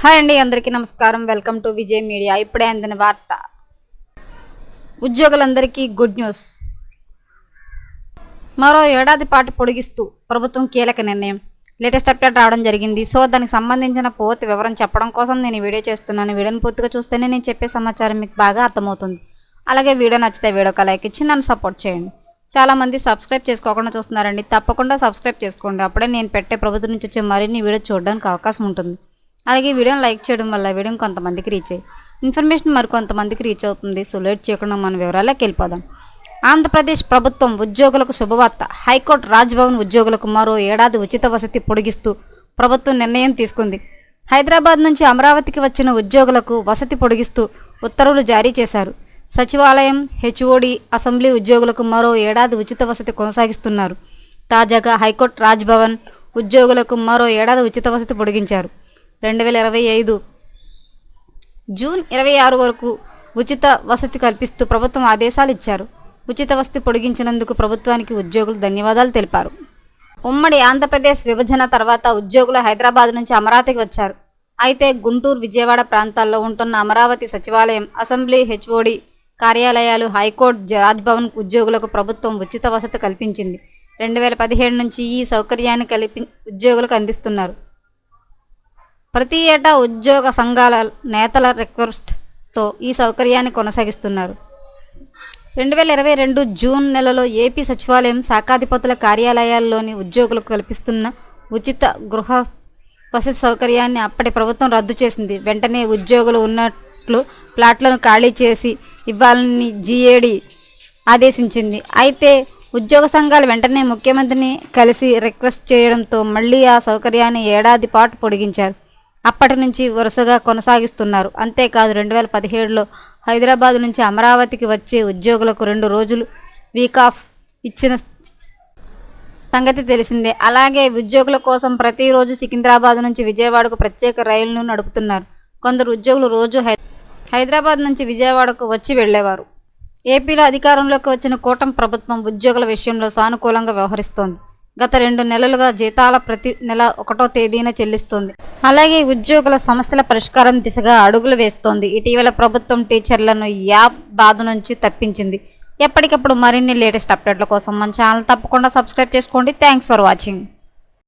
Hi అండి అందరికీ నమస్కారం. Welcome to Vijay media. ఇప్పుడే అందిన వార్త. ఉద్యోగులందరికీ గుడ్ న్యూస్. మరో ఏడాది పాటు పొడిగిస్తూ ప్రభుత్వం కీలక నిర్ణయం. లేటెస్ట్ అప్డేట్ రావడం జరిగింది. సో దానికి సంబంధించిన పూర్తి వివరం చెప్పడం కోసం నేను వీడియో చేస్తున్నాను. వీడియోని పూర్తిగా చూస్తేనే నేను చెప్పే సమాచారం మీకు బాగా అర్థమవుతుంది. అలాగే వీడియో నచ్చితే వీడియోకి లైక్ ఇచ్చి నన్ను సపోర్ట్ చేయండి. చాలా మంది సబ్స్క్రైబ్ చేసుకోకుండా చూస్తున్నారండి. తప్పకుండా సబ్స్క్రైబ్ చేసుకోండి. అప్పుడే నేను పెట్టే ప్రభుత్వం నుంచి వచ్చే మరిన్ని వీడియో చూడడానికి అవకాశం ఉంటుంది. అలాగే వీడియోని లైక్ చేయడం వల్ల వీడియో కొంతమందికి రీచ్ అయ్యి ఇన్ఫర్మేషన్ మరి కొంతమందికి రీచ్ అవుతుంది. సో లేట్ చేయకుండా మన వివరాల్లోకి వెళ్ళిపోదాం. ఆంధ్రప్రదేశ్ ప్రభుత్వం ఉద్యోగులకు శుభవార్త. హైకోర్టు రాజ్భవన్ ఉద్యోగులకు మరో ఏడాది ఉచిత వసతి పొడిగిస్తూ ప్రభుత్వం నిర్ణయం తీసుకుంది. హైదరాబాద్ నుంచి అమరావతికి వచ్చిన ఉద్యోగులకు వసతి పొడిగిస్తూ ఉత్తర్వులు జారీ చేశారు. సచివాలయం హెచ్ఓడి అసెంబ్లీ ఉద్యోగులకు మరో ఏడాది ఉచిత వసతి కొనసాగిస్తున్నారు. తాజాగా హైకోర్టు రాజ్భవన్ ఉద్యోగులకు మరో ఏడాది ఉచిత వసతి పొడిగించారు. రెండు వేల ఇరవై ఐదు. జూన్ ఇరవై ఆరు వరకు ఉచిత వసతి కల్పిస్తూ ప్రభుత్వం ఆదేశాలు ఇచ్చారు. ఉచిత వసతి పొడిగించినందుకు ప్రభుత్వానికి ఉద్యోగులు ధన్యవాదాలు తెలిపారు. ఉమ్మడి ఆంధ్రప్రదేశ్ విభజన తర్వాత ఉద్యోగులు హైదరాబాద్ నుంచి అమరావతికి వచ్చారు. అయితే గుంటూరు విజయవాడ ప్రాంతాల్లో ఉంటున్న అమరావతి సచివాలయం అసెంబ్లీ హెచ్ఓడి కార్యాలయాలు హైకోర్టు రాజ్భవన్ ఉద్యోగులకు ప్రభుత్వం ఉచిత వసతి కల్పించింది. రెండు వేల పదిహేడు నుంచి ఈ సౌకర్యాన్ని కల్పి ఉద్యోగులకు అందిస్తున్నారు. ప్రతి ఏటా ఉద్యోగ సంఘాల నేతల రిక్వెస్ట్తో ఈ సౌకర్యాన్ని కొనసాగిస్తున్నారు. రెండు వేల ఇరవై రెండు జూన్ నెలలో ఏపీ సచివాలయం శాఖాధిపతుల కార్యాలయాల్లోని ఉద్యోగులకు కల్పిస్తున్న ఉచిత గృహ వసతి సౌకర్యాన్ని అప్పటి ప్రభుత్వం రద్దు చేసింది. వెంటనే ఉద్యోగులు ఉన్నట్లు ప్లాట్లను ఖాళీ చేసి ఇవ్వాలని జీఏడి ఆదేశించింది. అయితే ఉద్యోగ సంఘాలు వెంటనే ముఖ్యమంత్రిని కలిసి రిక్వెస్ట్ చేయడంతో మళ్ళీ ఆ సౌకర్యాన్ని ఏడాది పాటు పొడిగించారు. అప్పటి నుంచి వరుసగా కొనసాగిస్తున్నారు. అంతేకాదు రెండు వేల పదిహేడులో హైదరాబాద్ నుంచి అమరావతికి వచ్చే ఉద్యోగులకు రెండు రోజులు వీక్ ఆఫ్ ఇచ్చిన సంగతి తెలిసిందే. అలాగే ఉద్యోగుల కోసం ప్రతిరోజు సికింద్రాబాద్ నుంచి విజయవాడకు ప్రత్యేక రైలును నడుపుతున్నారు. కొందరు ఉద్యోగులు రోజు హై హైదరాబాద్ నుంచి విజయవాడకు వచ్చి వెళ్ళేవారు ఏపీలో అధికారంలోకి వచ్చిన కూటమి ప్రభుత్వం ఉద్యోగుల విషయంలో సానుకూలంగా వ్యవహరిస్తోంది. గత రెండు నెలలుగా జీతాల ప్రతి నెల ఒకటో తేదీన చెల్లిస్తోంది. అలాగే ఉద్యోగుల సమస్యల పరిష్కారం దిశగా అడుగులు వేస్తోంది. ఇటీవల ప్రభుత్వం టీచర్లను యాప్ బాధ నుంచి తప్పించింది. ఎప్పటికప్పుడు మరిన్ని లేటెస్ట్ అప్డేట్ల కోసం మన ఛానల్ తప్పకుండా సబ్స్క్రైబ్ చేసుకోండి. Thanks for watching.